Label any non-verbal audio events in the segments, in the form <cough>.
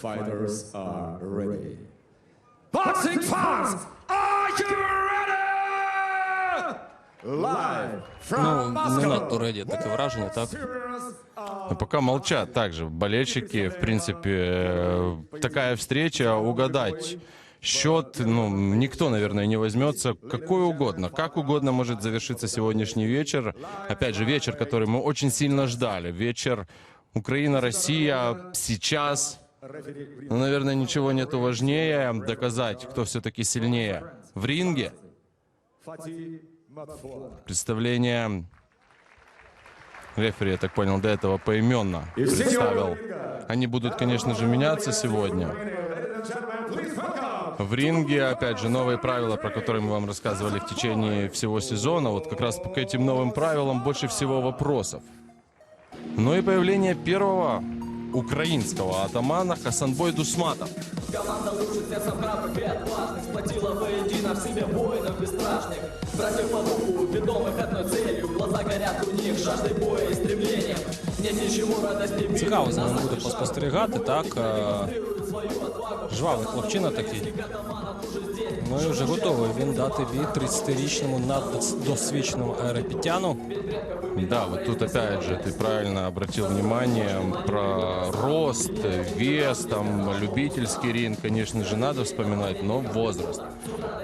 Fighters are ready. Boxing fans, are you ready? Live from Ну, не Moscow. надто реді, таке враження, так? Но пока молчат также болельщики. В принципе, э, такая встреча, угадать счет, ну, никто, наверное, не возьмется. Какой угодно, как угодно может завершиться сегодняшний вечер. Опять же, вечер, который мы очень сильно ждали. Вечер Украина-Россия сейчас. Ну, наверное, ничего нету важнее доказать, кто все-таки сильнее. В ринге представление рефери, я так понял, до этого поименно представил. Они будут, конечно же, меняться сегодня. В ринге, опять же, новые правила, про которые мы вам рассказывали в течение всего сезона. Вот как раз к этим новым правилам больше всего вопросов. Ну и появление первого украинского атамана Хасанбой Дусматов. Команда лучших сердцем храбрых и отважных Сплотила воедино в себе воинов бесстрашных Братьев по духу, ведомых одной целью Глаза горят у них жаждой боя и стремлением Нет ничего радости Цікаво з ним буде поспостерігати, так? е, Жвавий хлопчина такий. Ну і вже готовий він дати бій 30-річному наддосвідченому аеропітяну. Да, вот тут опять же ты правильно обратил внимание про рост, вес, там любительский ринг, конечно же, надо вспоминать, но возраст.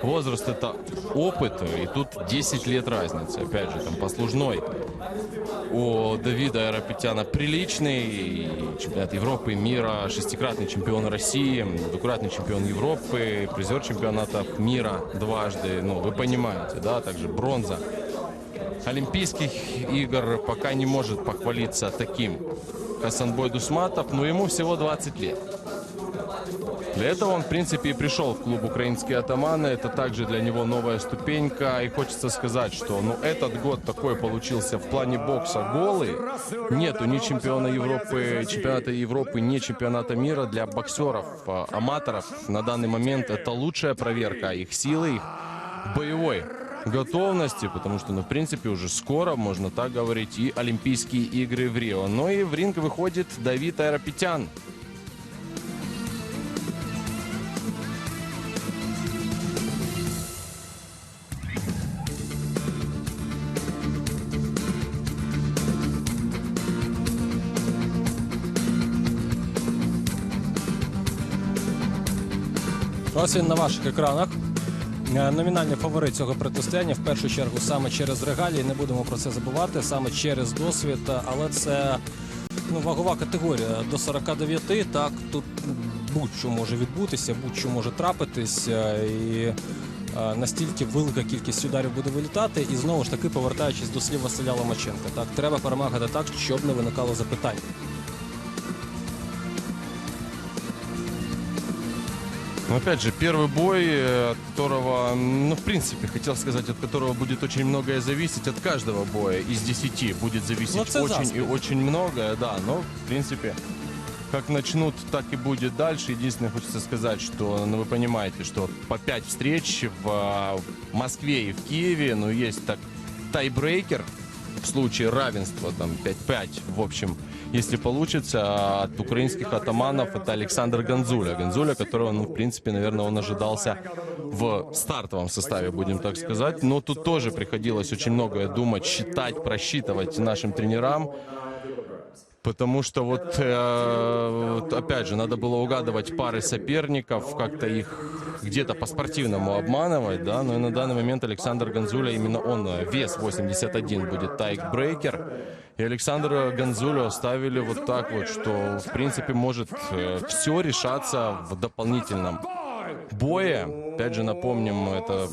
Возраст это опыт, и тут 10 лет разницы, опять же, там послужной. У Давида Аэропетяна приличный, и чемпионат Европы, мира, шестикратный чемпион России, двукратный чемпион Европы, призер чемпионатов мира дважды, ну, вы понимаете, да, также бронза. Олимпийских игр пока не может похвалиться таким Хасанбой Дусматов, но ему всего 20 лет. Для этого он, в принципе, и пришел в клуб «Украинские атаманы». Это также для него новая ступенька. И хочется сказать, что ну, этот год такой получился в плане бокса голый. Нету ни чемпиона Европы, чемпионата Европы, ни чемпионата мира для боксеров, а, аматоров. На данный момент это лучшая проверка их силы, их боевой готовности, потому что, ну, в принципе, уже скоро, можно так говорить, и Олимпийские игры в Рио. Но и в ринг выходит Давид Аэропетян. Ось він на ваших екранах. Е, Номінальний фаворит цього протистояння в першу чергу саме через регалії. Не будемо про це забувати, саме через досвід. е, Але це ну, вагова категорія до 49. Так тут будь-що може відбутися, будь-що може трапитись. е, І настільки велика кількість ударів буде вилітати. І знову ж таки, повертаючись до слів Василя Ломаченка, так треба перемагати так, щоб не виникало запитань. Но опять же, первый бой, э, от которого, ну, в принципе, хотел сказать, от которого будет очень многое зависеть, от каждого боя из 10 будет зависеть Ну, очень и очень многое, да, но, в принципе, как начнут, так и будет дальше. Единственное, хочется сказать, что, ну, вы понимаете, что по 5 встреч в а, Москве и в Киеве, ну, есть так тайбрейкер, в случае равенства, там, 5-5, в общем, если получится, от украинских атаманов это Александр Гонзуля. Гонзуля, которого, ну, в принципе, наверное, он ожидался в стартовом составе, будем так сказать. Но тут тоже приходилось очень многое думать, считать, просчитывать нашим тренерам. Потому что вот, э, опять же, надо было угадывать пары соперников, как-то их где-то по-спортивному обманывать, да, но и на данный момент Александр Гонзуля, именно он, э, вес 81 будет тайк-брейкер, и Александра Гонзулю оставили вот так вот, что, в принципе, может все решаться в дополнительном бое. Опять же, напомним, это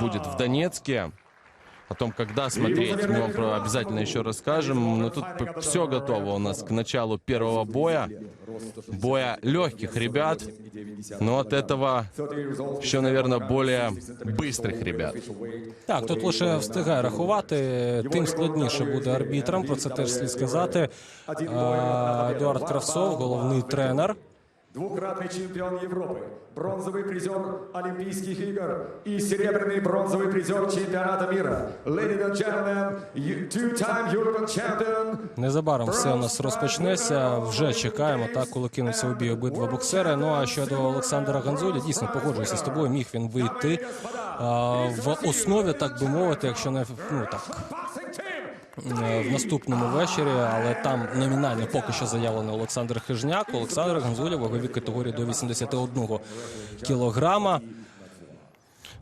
будет в Донецке. О том, когда смотреть, мы вам про- обязательно еще расскажем. Но тут все готово у нас к началу первого боя. Боя легких ребят, но от этого еще, наверное, более быстрых ребят. Так, тут лише встигає рахувати, тим складніше буде арбітрам. Про це теж слід сказати. Е, Едуард Кравцов, головний тренер. двукратный чемпион Европы, бронзовый призер Олимпийских игр и серебряный бронзовый призер чемпионата мира. Ladies and gentlemen, you- two-time European champion Незабаром все у нас розпочнеться. Вже чекаємо, так, коли кинуться у бій обидва боксери. Ну а щодо Олександра Ганзолі, дійсно погоджуюся з тобою. Міг він вийти а, в основі, так би мовити, якщо не ну так boxing team. е, в наступному вечорі, але там номінально поки що заявлений Олександр Хижняк. Олександр Ганзоля в ваговій категорії до 81 кілограма.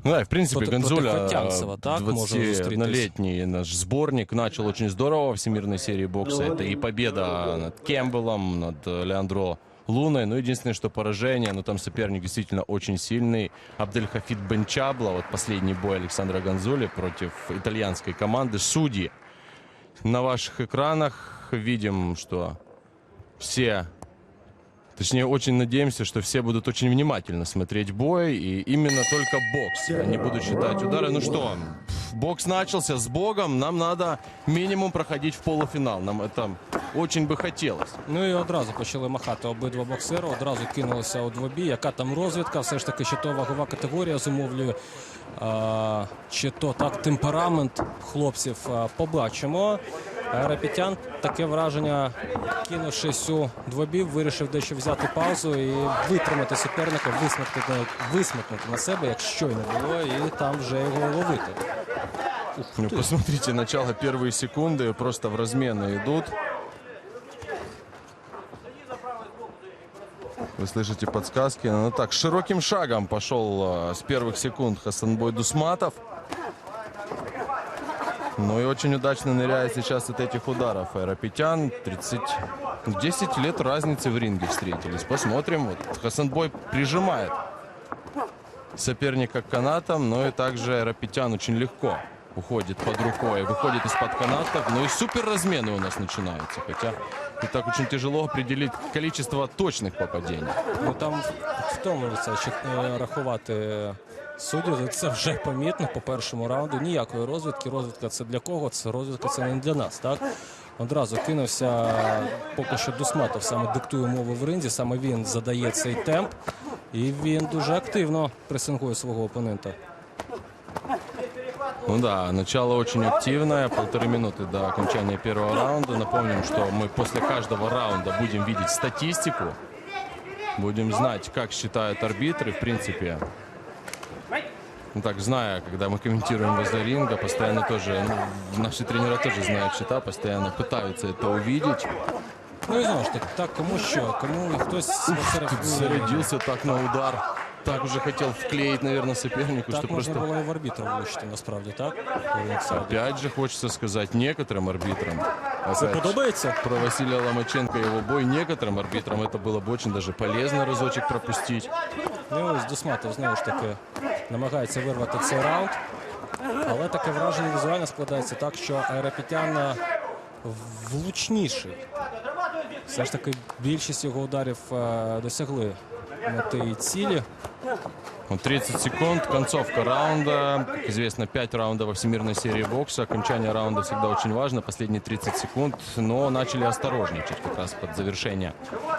Ну да, и, в принципе, Против- Гонзуля, против Хотянцева, так, можно 21-летний наш сборник, начал очень здорово во всемирной серии бокса. Это и победа над Кембеллом, над э, Леандро Луной. Ну, единственное, что поражение, но там соперник действительно очень сильный. Абдельхафид Бенчабло, вот последний бой Александра Гонзули против итальянской команды. Судьи на ваших экранах видим, что все Точнее, очень надеемся, что все будут очень внимательно смотреть бой, и именно только бокс. Они будут считать удары. Ну что, бокс начался с Богом, нам надо минимум проходить в полуфинал. Нам это очень бы хотелось. Ну і одразу почали махати обидва боксери, одразу кинулися у двобій. Яка там розвідка? Все ж таки, чи то вагова категорія зумовлює, а, чи то так темперамент хлопців. А, побачимо. А Рапітян таке враження, кинувшись у двобій, вирішив дещо взяти паузу і витримати суперника, висмикнути, висмикнути на себе, як щойно було, і там вже його ловити. Ну, посмотрите, начало первые секунды просто в размены идут. Вы слышите подсказки. Ну так, широким шагом пошел э, с первых секунд Хасанбой Дусматов. Ну и очень удачно ныряет сейчас от этих ударов. Аэропетян 30... 10 лет разницы в ринге встретились. Посмотрим. Вот Хасанбой прижимает соперника к канатам, но и также Аэропетян очень легко уходит под рукой, выходит из-под канатов. Ну и супер размены у нас начинаются. Хотя и так очень тяжело определить количество точных попадений. Ну там втомлюється чи е, рахувати судді. Це вже помітно по першому раунду. Ніякої розвідки. Розвідка це для кого? Це розвідка це не для нас. Так одразу кинувся. Поки що Дусматов саме диктує мову в ринзі. Саме він задає цей темп, і він дуже активно пресингує свого опонента. Ну да, начало очень активное, полторы минуты до окончания первого раунда. Напомним, что мы после каждого раунда будем видеть статистику, будем знать, как считают арбитры, в принципе. Ну так, зная, когда мы комментируем возле ринга, постоянно тоже, ну, наши тренера тоже знают счета, постоянно пытаются это увидеть. Ну і знову ж таки, так кому що, кому хтось серед- Зарядился так на удар, так уже хотел вклеить, наверное, сопернику, что Так можна просто... було і в арбітра влучити, насправді, так? у рингсайді. Опять же хочется сказать некоторым арбитрам. Це опять подобається? про Василия Ломаченко и его бой некоторым арбитрам это было бы очень даже полезно разочек пропустить. Ну і ось Дусматов знову ж таки намагається вирвати цей раунд. Але таке враження візуально складається так, що Аеропетян е, влучніший. Все ж таки більшість його ударів е, досягли мети і цілі. Вот 30 секунд, концовка раунда. Как известно, 5 раундов во всемирной серии бокса. Окончание раунда всегда очень важно. Последние 30 секунд. Но начали осторожничать как раз под завершение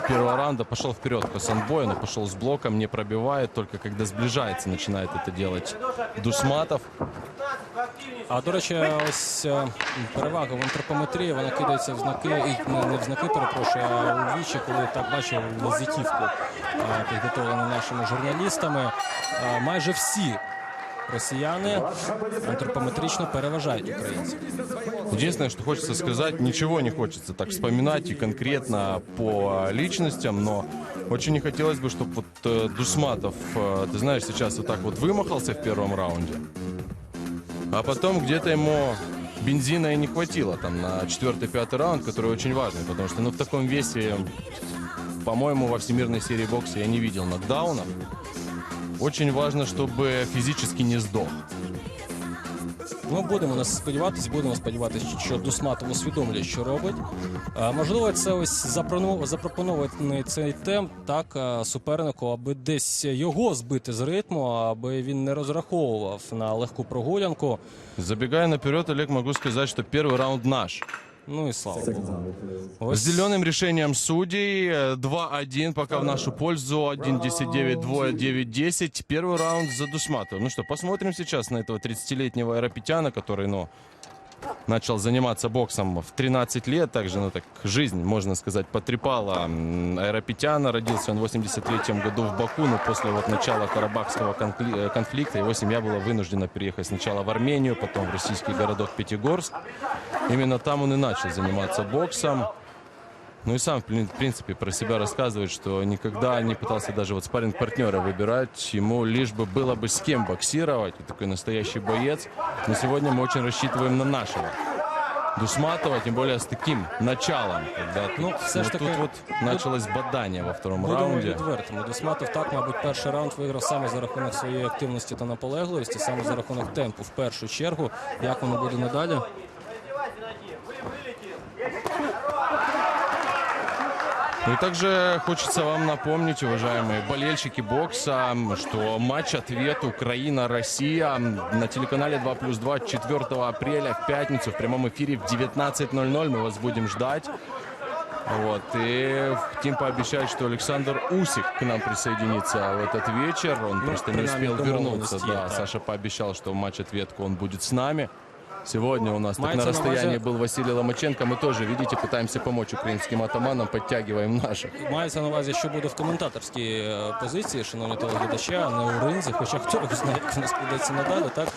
первого раунда. Пошел вперед Хасанбой, но пошел с блоком, не пробивает. Только когда сближается, начинает это делать Дусматов. А до речі, ось е, перевага в антропометрії, вона кидається в знаки, і не, не в знаки, перепрошую, а у вічі, коли так бачив візитівку е, підготовлену нашими журналістами. Е, Майже всі росіяни антропометрично переважають українців. Единственное, что хочется сказать, ничего не хочется так вспоминать и конкретно по личностям, но очень не хотелось бы, чтобы вот э, Дусматов, э, ты знаешь, сейчас вот так вот вымахался в первом раунде, а потом где-то ему бензина и не хватило там на четвертый-пятый раунд, который очень важный, потому что ну, в таком весе, по-моему, во всемирной серии бокса я не видел нокдаунов. Очень важно, чтобы физически не сдох. Ну, будемо нас сподіватися, будемо сподіватися, що Дусматов усвідомлює, що робить. А, можливо, це ось запропонований цей темп так супернику, аби десь його збити з ритму, аби він не розраховував на легку прогулянку. Забегая наперед, Олег, могу сказать, что первый раунд наш. Ну і слава Second Богу. please. Ось С зеленым решением судей э, 2-1 пока в нашу пользу. 1-10-9, 2-9-10. Первый раунд за Дусматовым. Ну что, посмотрим сейчас на этого 30-летнего аэропетяна, который, ну, начал заниматься боксом в 13 лет. Также, ну, так, жизнь, можно сказать, потрепала аэропетяна. Родился он в 83 году в Баку, но после вот начала Карабахского э, конфликта его семья была вынуждена переехать сначала в Армению, потом в российский городок Пятигорск. Именно там он и начал заниматься боксом. Ну и сам, в прин- в принципе, про себя рассказывает, что никогда не пытался даже вот спарринг партнера выбирать. Ему лишь бы было бы с кем боксировать. И такой настоящий боец. Но сегодня мы очень рассчитываем на нашего. Дусматова, тем более с таким началом. Когда Ну, тут, все ж вот таки, тут вот началось бадание во втором Будемо раунді. відвертими. Досматов так, мабуть, перший раунд виграв саме за рахунок своєї активності та наполегливості, саме за рахунок темпу в першу чергу. Як воно буде надалі? Ну и также хочется вам напомнить, уважаемые болельщики бокса, что матч-ответ Украина-Россия на телеканале 2 плюс 2 4 апреля в пятницу в прямом эфире в 19.00. Мы вас будем ждать. Вот. И хотим пообещать, что Александр Усик к нам присоединится в этот вечер. Он просто не принаймні, успел вернуться. домовленості є, Да, так. Саша пообещал, что в матч-ответку он будет с нами. Сегодня у нас так Мається на на расстоянии увазі- был Василий Ломаченко. Мы тоже, видите, пытаемся помочь украинским атаманам, подтягиваем наших. Мається на увазі, що буде в коментаторській е, позиції, шановні телеглядачі, а не у ринзі, хоча хто його знає, як воно складеться надалі, так?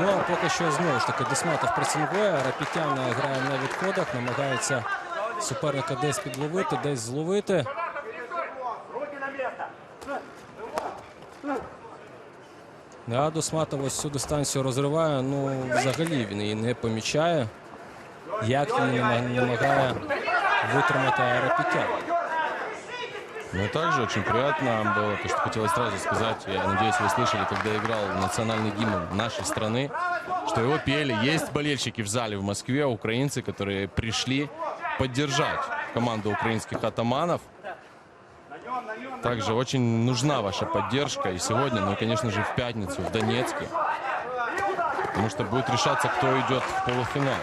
Ну а поки що знову ж таки Десматов пресингує, Рапітян грає на відходах, намагається суперника десь підловити, десь зловити. Да, Досматов ось цю дистанцію розриває, ну взагалі він її не помічає. Як він нама- намагає витримати Рапітян. Ну и также очень приятно было, то, что хотелось сразу сказать, я надеюсь, вы слышали, когда играл национальный гимн нашей страны, что его пели. Есть болельщики в зале в Москве, украинцы, которые пришли поддержать команду украинских атаманов. Также очень нужна ваша поддержка и сегодня, ну и, конечно же, в пятницу в Донецке. Потому что будет решаться, кто идет в полуфинал.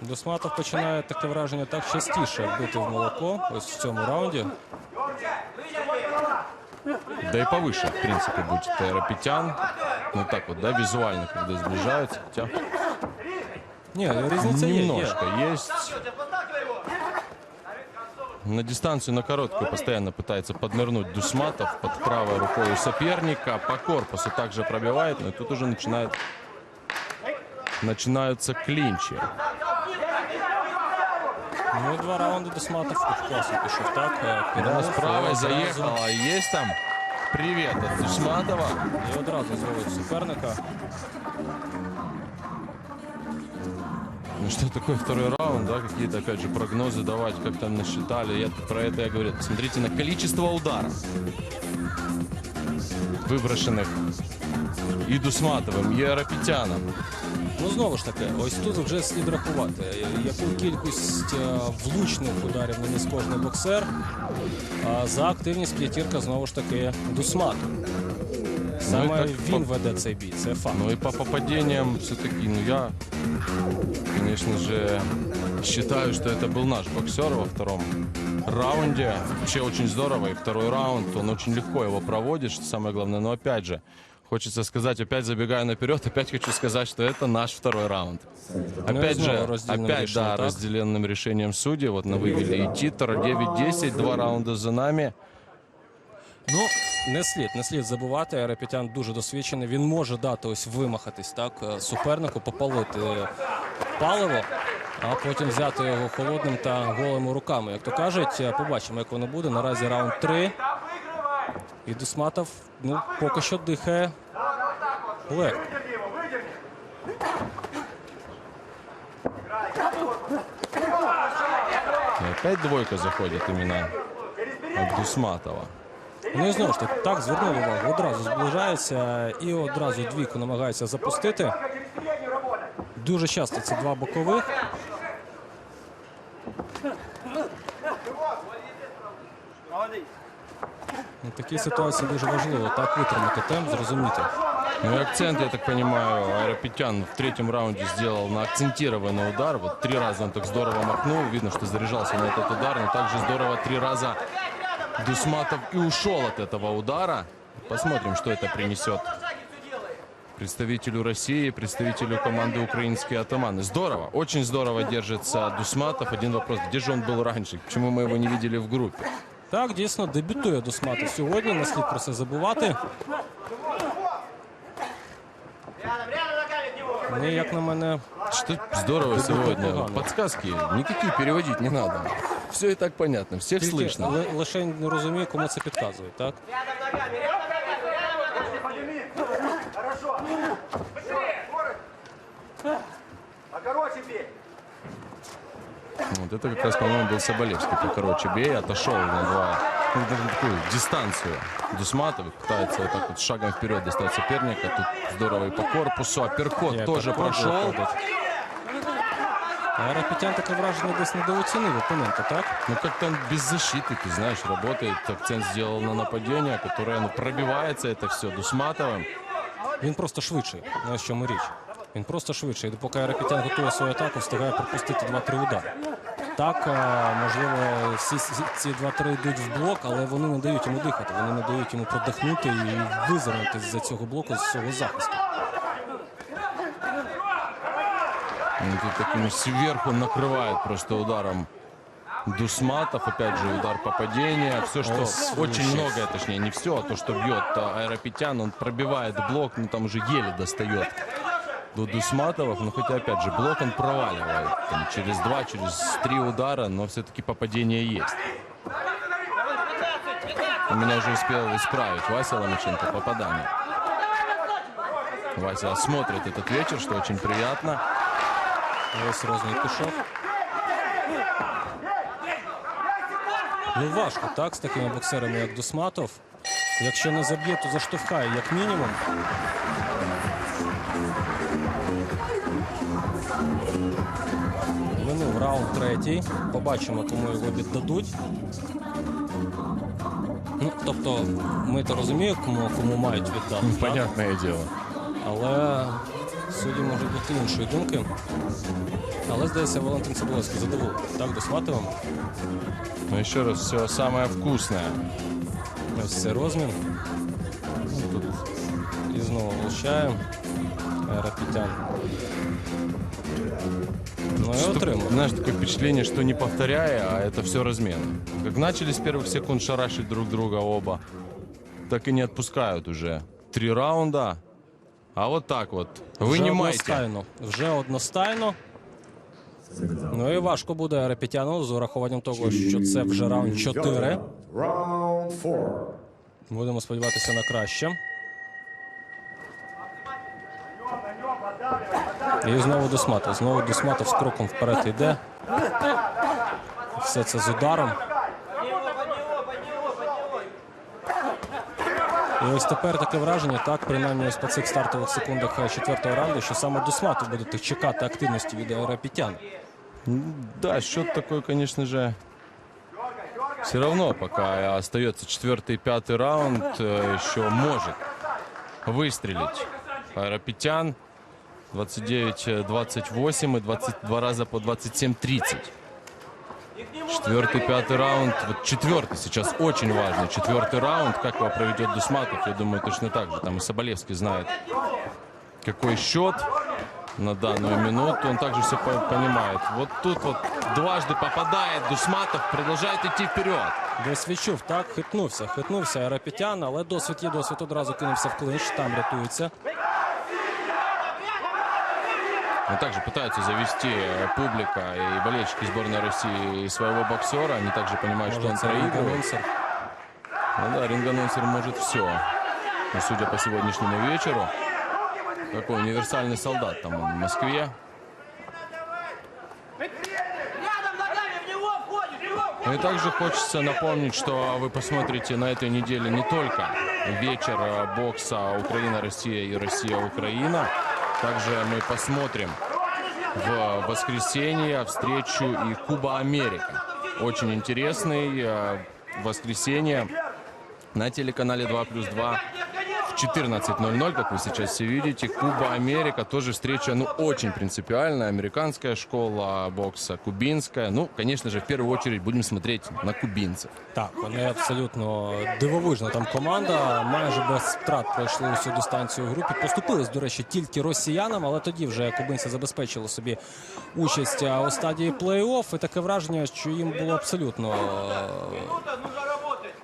Досматов починає таке враження так частіше бити в молоко. Ось в цьому раунді. Да и повыше, в принципе, будет Аэропетян. Ну так вот, да, визуально, когда сближаются. Хотя Ні, різниця є. є. немножко есть. На дистанцию, на короткую постоянно пытается поднырнуть Дусматов под правой рукой у соперника. По корпусу также пробивает, но и тут уже начинает, начинаются клинчи. Ну і два раунди Досматов класно пішов так. е, Да, підняв, с правой одразу- заехала. Есть там привет от Дусматова. І одразу зловив суперника. Ну что такое второй раунд, да, какие-то, опять же, прогнозы давать, как там насчитали. Я про это я говорю. Смотрите на количество ударов, выброшенных и Дусматовым, и Арапетяном. Ну знову ж таки, ось тут вже слід рахувати, е, яку кількість е, влучних ударів наніс кожний боксер. А за активність п'ятірка знову ж таки Дусматов. Саме так він по- веде цей бій, це факт. Ну и по попадениям все-таки, ну я, конечно же, считаю, что это был наш боксер во втором раунде. Вообще очень здорово. И второй раунд, он очень легко его проводит, что самое главное. Но опять же, хочется сказать, опять забегая наперед, опять хочу сказать, что это наш второй раунд. Ну Опять снова же, опять, решением, да, так? разделенным решением судей. Вот на вывели и титр 9-10, два раунда за нами. Ну, не слід, не слід забувати. Арапетян дуже досвідчений. Він може дати ось вимахатись так е, супернику, попалити паливо, а потім взяти його холодним та голими руками. Як то кажуть, Е, побачимо, як воно буде. Наразі раунд 3. І Дусматов ну, поки що дихає легко. Опять двойка заходит именно от Дусматова. Ну і знову ж таки, так звернули увагу. Одразу зближаються і одразу двійку намагаються запустити. Дуже часто це два бокових. В такій ситуації дуже важливо так витримати темп, зрозуміти, Ну и акцент, я так понимаю, Аэропетян в третьем раунде сделал на акцентированный удар. Вот три раза он так здорово махнул. Видно, что заряжался на этот удар. Но также здорово три раза Дусматов и ушел от этого удара. Посмотрим, что это принесет представителю России, представителю команды украинские атаманы. Здорово, очень здорово держится Дусматов. Один вопрос, где же он был раньше? Почему мы его не видели в группе? Так, дійсно, дебютує Дусматов сьогодні. Не слід про це забувати. Ну, і, як на мене, Что здорово сегодня. погано. Подсказки никакие переводить не надо. Все и так понятно, всех тільки слышно. ли- лише не розумію, кому це підказують, так? А короче бей. Вот это как раз, по-моему, был Соболевский. Покороче бей, отошел на два, ну, даже на такую дистанцию. Дусматов пытается вот так вот шагом вперед достать соперника. Тут здорово и по корпусу. Апперкот Я тоже переходжу, прошел. виходить. А Рапетян таке враження десь недооцінив опонента, так? Ну, как-то он без защиты, ты знаешь, работает. Акцент сделал на нападение, которое, ну, пробивается это все Дусматовым. Він просто швидший. На чому річ. Він просто швидший. І допоки Рапетян готує свою атаку, встигає пропустити 2-3 удари. Так, а, можливо, всі ці- ці 2-3 йдуть в блок, але вони не дають йому дихати. Вони не дають йому продихнути і визирнути з цього блоку, з цього захисту. Ну, тут таким сверху накрывает просто ударом Дусматов. Опять же, удар попадения. Все, что Ос, очень сейчас. многое, точнее, не все, а то, что бьет а, Аэропетян, он пробивает блок, ну там уже еле достает до Дусматовых. Но хотя, опять же, блок он проваливает. Там, через два, через три удара, но все-таки попадение есть. У меня уже успел исправить Вася Ломаченко попадание. Вася смотрит этот вечер, что очень приятно. Ось розмір пішов. Ну важко, так, з такими боксерами, як Дусматов. Якщо не заб'є, то заштовхає, як мінімум. Минув раунд третій. Побачимо, кому його віддадуть. Ну, тобто, ми то розуміємо, кому, кому мають віддати. так? Понятное дело. Але судді можуть бути іншої думки. Але здається, Валентин Цибулевський задоволений. Так, Досматовим. Но еще раз, все самое вкусное. Ось це розмін. Тут і знову влучає. Рапітян. Ну і Что, отримав. знаешь, такое впечатление, что не повторяя, а это все размен. Как начали с первых секунд шарашить друг друга оба, так и не отпускают уже. Три раунда. А вот так вот. Вже Вынимайте. одностайно. Вже одностайно. Ну і важко буде Рапітяну з урахуванням того, що це вже раунд 4. Будемо сподіватися на краще. І знову Досматов. Знову Досматов з кроком вперед йде. Все це з ударом. І ось тепер таке враження, так, принаймні ось по цих стартових секундах е, четвертого раунду, що саме Досматов буде чекати активності від аеропітян. Да, счет такой, конечно же, все равно, пока остается четвертый и пятый раунд, э, еще может выстрелить Аэропетян. 29-28 и 22 раза по 27-30. Четвертый, пятый раунд. Вот четвертый сейчас очень важный. Четвертый раунд. Как его проведет Дусматов, я думаю, точно так же. Там и Соболевский знает, какой счет на данную минуту. Он также все по- понимает. Вот тут вот дважды попадает Дусматов, продолжает идти вперед. Десь відчув, так, хитнувся, хитнувся Аеропітян, але досвід є досвід одразу кинувся в клинч, там рятується. Но также пытаются завести э, публика и болельщики сборной России своего боксера. Они также понимают, что он Може, це проигрывает. ринг-анонсер. Ну да, ринг-анонсер может все. Но судя по сегодняшнему вечеру, такой универсальный солдат там он в Москве. Ну и также хочется напомнить, что вы посмотрите на этой неделе не только вечер э, бокса Украина-Россия и Россия-Украина. Также мы посмотрим в воскресенье встречу и Куба-Америка. Очень интересный э, воскресенье на телеканале 2 плюс 2 в 14.00, как вы сейчас все видите. Куба, Америка. Тоже встреча, ну, очень принципиальная. Американская школа бокса, кубинская. Ну, конечно же, в первую очередь будем смотреть на кубинцев. Так, вони абсолютно дивовижна там команда. Майже без втрат пройшли усю дистанцію у групі. Поступились, до речі, тільки росіянам, але тоді вже кубинці забезпечили собі участь у стадії плей-офф. І таке враження, що їм було абсолютно е,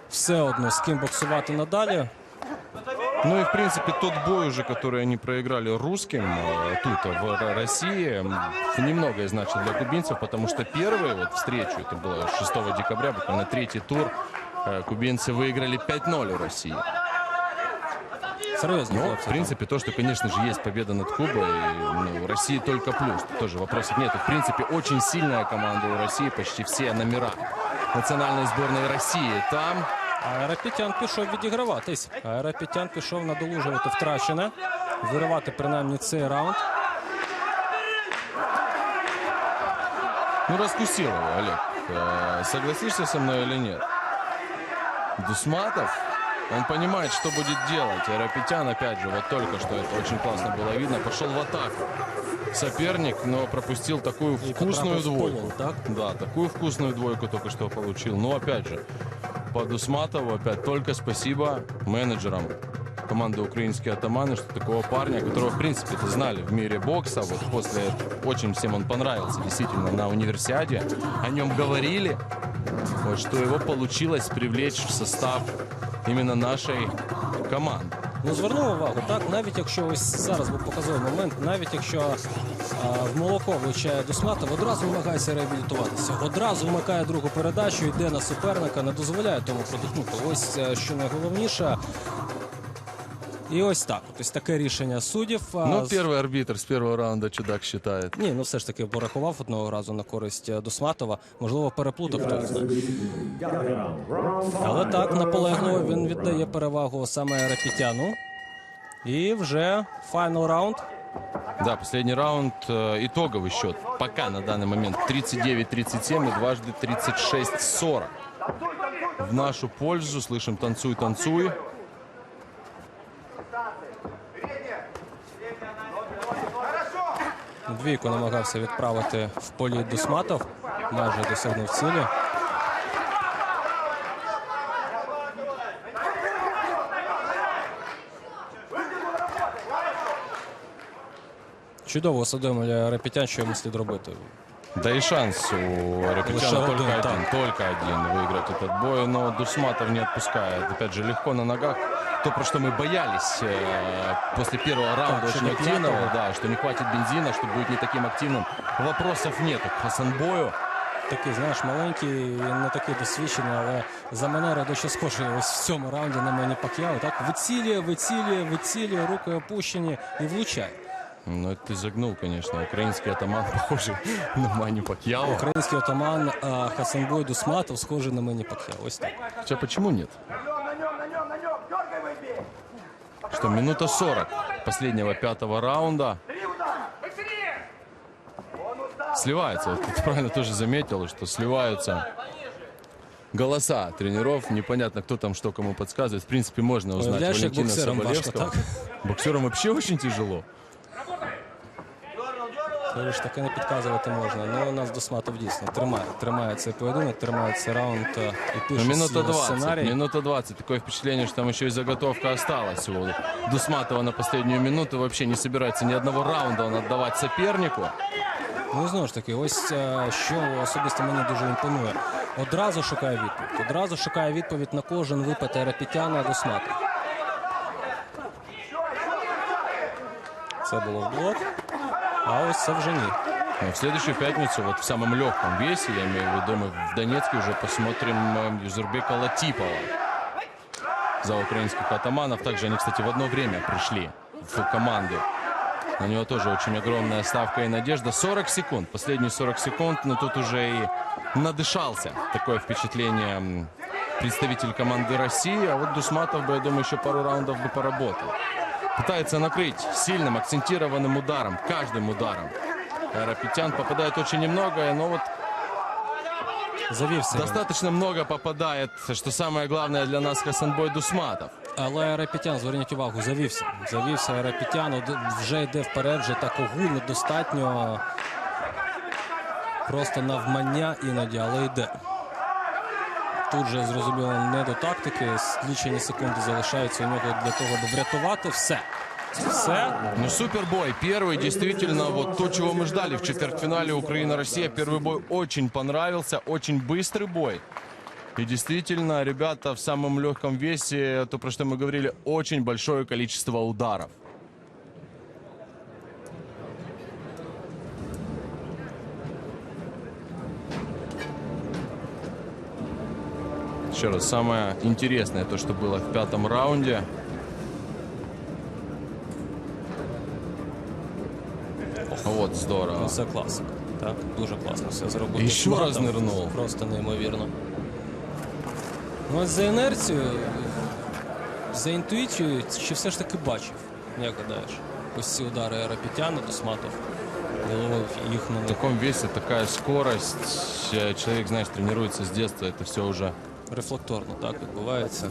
все одно з ким боксувати надалі. Ну и, в принципе, тот бой уже, который они проиграли русским э, тут, в России, немногое значит для кубинцев, потому что первую вот встречу, это было 6 декабря, буквально третий тур, э, кубинцы выиграли 5-0 у России. Серйозні Ну, в принципе, то, что, конечно же, есть победа над Кубой, ну, у России только плюс. Тоже вопросов нет. В принципе, очень сильная команда у России, почти все номера национальной сборной России там. Аеропітян пішов відіграватись. Аеропітян пішов надолужувати втрачене, виривати принаймні цей раунд. Ну, раскусил его, Олег. Э, Согласишься со мной или нет? Дусматов, он понимает, что будет делать. Аэропетян, опять же, вот только что это очень классно было видно, пошел в атаку. Соперник, но пропустил такую вкусную потрапил в двойку. полон, так? Да, такую вкусную двойку только что получил. Но, опять же, по Дусматову опять только спасибо менеджерам команды «Украинские атаманы», что такого парня, которого, в принципе, это знали в мире бокса, вот после, очень всем он понравился, действительно, на универсиаде, о нем говорили, вот, что его получилось привлечь в состав именно нашей команды. Ну, звернув увагу, так, навіть якщо ось зараз був показовий момент, навіть якщо а, в молоко влучає Дусматов, одразу намагається реабілітуватися. Одразу вмикає другу передачу, йде на суперника, не дозволяє тому продихнути. Ось е, що найголовніше. І ось так. От Ось таке рішення суддів. А, Ну, з- первый арбитр с первого раунда чудак считает. Ні, ну все ж таки порахував одного разу на користь е, Дусматова. Можливо, переплутав хто знає. Але так, наполегливо він віддає перевагу саме Рапітяну. І вже файнал раунд. Да, последний раунд, э, итоговый счет. Пока на данный момент 39-37 и дважды 36-40. В нашу пользу. Слышим «танцуй, танцуй». Двійку намагався відправити в полі Дусматов. Майже досягнув цілі. Чудово усвідомлює Репетян, що йому слід робити. Да и шанс у Рапетяна Лишь только один, один, только один выиграть этот бой, но Дусматов не отпускает. Опять же, легко на ногах. То, про что мы боялись э, после первого раунда Так, что очень до активного, пятого. да, что не хватит бензина, что будет не таким активным. Вопросов нет к Хасанбою. Такий, знаєш, маленький, не такий досвідчений, але за манерою дещо схожий ось в цьому раунді на мені Пак'яо. Так, вицілює, вицілює, вицілює, руки опущені і влучає. Ну, это ты загнул, конечно. Украинский атаман <laughs> похожий на Мани Пакьяо. Український отаман а, Хасанбой Дусматов схожий на мені Пак'яо. Ось так. Хотя почему нет? Что минута 40 последнего пятого раунда. Сливается. Вот ты правильно тоже заметил, что сливаются голоса тренеров. Непонятно, кто там что кому подсказывает. В принципе, можно узнать Валентина Соболевского. Боксерам вообще очень тяжело. Це ж таке не підказувати можна. Ну у нас Дусматов дійсно тримає. Тримає цей поєдинок, тримає цей раунд е, і Ну, пише минута свій 20. сценарій. Минута 20. Такое впечатление, что там еще и заготовка осталась у Дусматова на последнюю минуту. Вообще не собирается ни одного раунда он отдавать сопернику. Ну і знову ж таки, ось е, що особисто мені дуже імпонує. Одразу шукає відповідь. Одразу шукає відповідь на кожен випад Ерапітяна Дусматова. Це було в блок. А ось це вже ні. В следующую пятницу, вот в самом легком весе, я имею в виду, мы в Донецке уже посмотрим э, Юзурбека Латипова за украинских атаманов. Также они, кстати, в одно время пришли в команду. На него тоже очень огромная ставка и надежда. 40 секунд, последние 40 секунд, но тут уже и надышался. Такое впечатление м, представитель команды России. А вот Дусматов бы, я думаю, еще пару раундов бы поработал. Пытается накрыть сильным, акцентированным ударом, каждым ударом. Рапетян попадает очень немного, но вот Завівся. він. Достаточно много попадает, что самое главное для нас Хасанбой Дусматов. Але Репетян, зверніть увагу, завівся. Завівся Репетян, од- вже йде вперед, вже так огульно достатньо. Просто навмання іноді, але йде. Тут же зрозуміло не до тактики. Лічені секунди залишаються у нього для того, аби врятувати все. Все. Ну, супербой. Первый, действительно, вот то, чего мы ждали в четвертьфинале Украина-Россия. Первый бой очень понравился, очень быстрый бой. И действительно, ребята в самом легком весе, то, про что мы говорили, очень большое количество ударов. Еще раз, самое интересное, то, что было в пятом раунде. Вот, здорово. Ну, це класика. Так, дуже класно все зробив. І ще Дусматов. раз нирнув. Просто неймовірно. Ну, ось за інерцією, за інтуїцією, чи все ж таки бачив, як гадаєш? Ось ці удари Рапітяна, Дусматов. І ловив їх на В них таком весе такая скорость. Э, Человек, знаешь, тренируется с детства, это все уже рефлекторно, так відбувається.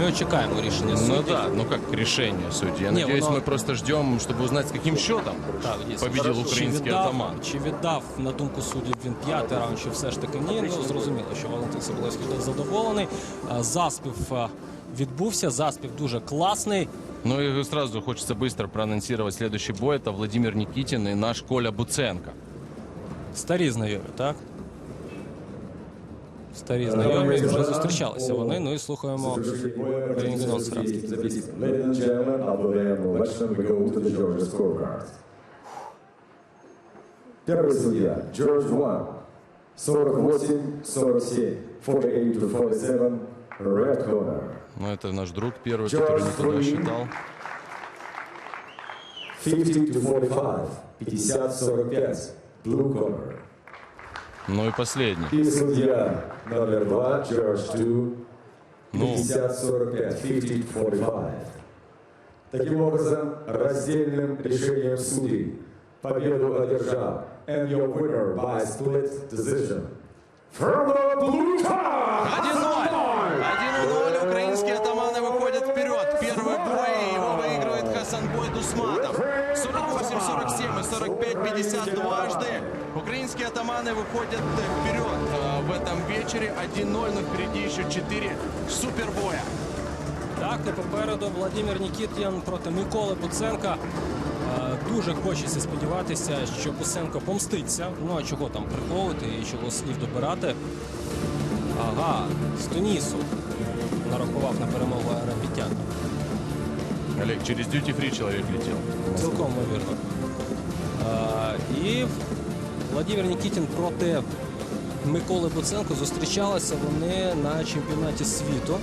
Ми чекаємо рішення Ну суддів. да, ну как к решению судьи. Я Не, надеюсь, оно- мы просто ждем, чтобы узнать, с каким счетом Так, дійсно. победил Чи украинский віддав- атаман. Чи віддав на думку суддів він п'ятий раунд, чи все ж таки ні? Ну зрозуміло, що Валентин Соболевський буде задоволений. А, Заспів а, відбувся. Заспів дуже класний. Ну и сразу хочется быстро проанонсировать следующий бой. Это Владимир Никитин и наш Коля Буценко. Старі знайомі, так? Старі знайомі вже зустрічалися вони. Ну і слухаємо Завершение боя Рингенон практически сразу. есть записки. Ladies and gentlemen, after the end election, we go to the Georgia scorecard. Первый судья, George One, 48-47, 48 to 47, red corner. Ну это наш друг первый, Чё, который не туда Фрин? считал. 50 to 45, 50-45, blue corner. Ну и последний. И судья номер два, Two, Ну. 50-45, 50-45. Таким образом, раздельным решением судей победу одержал and your winner by split decision. From the blue corner, 1-0. 1-0. Украинские атаманы Хасанбой Дусматов. 48-47 и 45-50 дважды. Украинские атаманы выходят вперед э, в этом вечере. 1-0, но впереди еще 4 супербоя. Так, і попереду Владимир Нікітін проти Миколи Буценка. Е, Дуже хочеться сподіватися, що Буценко помститься. Ну а чого там приховувати і чого слів добирати. Ага, з Тунісу нарахував на перемогу Арабітян. Олег, через Duty Free человек летел. Цілком ймовірно. Е, І Владимир Нікітін проти Миколи Буценко зустрічалися вони на чемпіонаті світу.